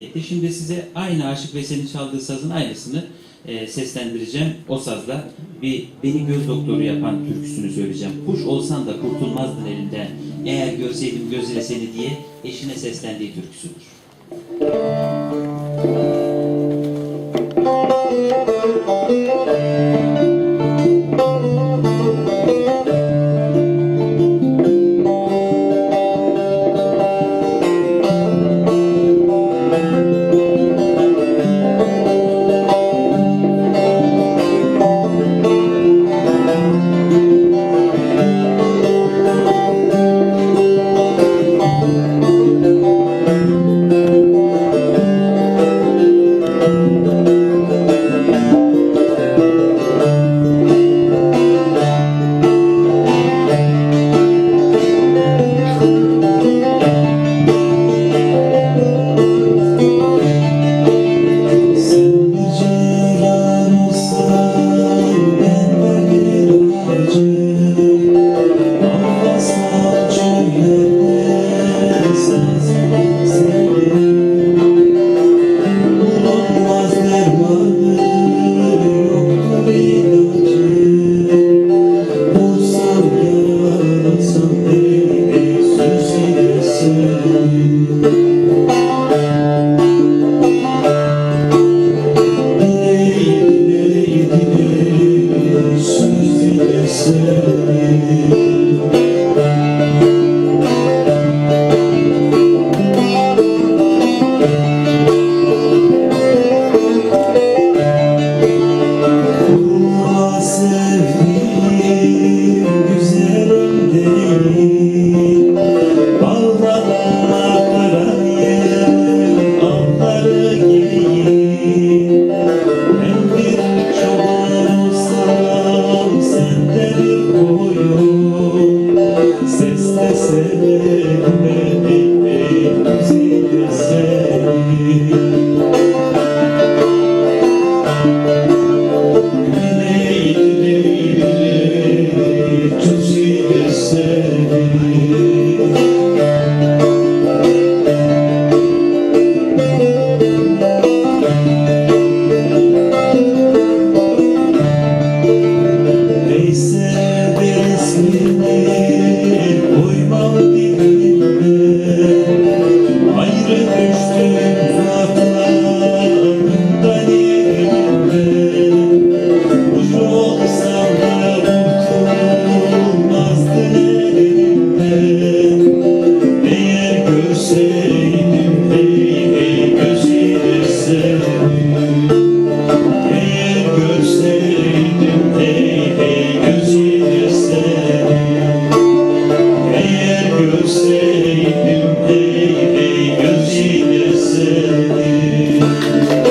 E şimdi size aynı Aşık Veysel'in çaldığı sazın aynısını e, seslendireceğim. O sazla bir beni göz doktoru yapan türküsünü söyleyeceğim. Kuş olsan da kurtulmazdın elinden. Eğer görseydim gözle seni diye eşine seslendiği türküsüdür. Müzik you. sevdim ey ey güzel. seni Eğer görseydim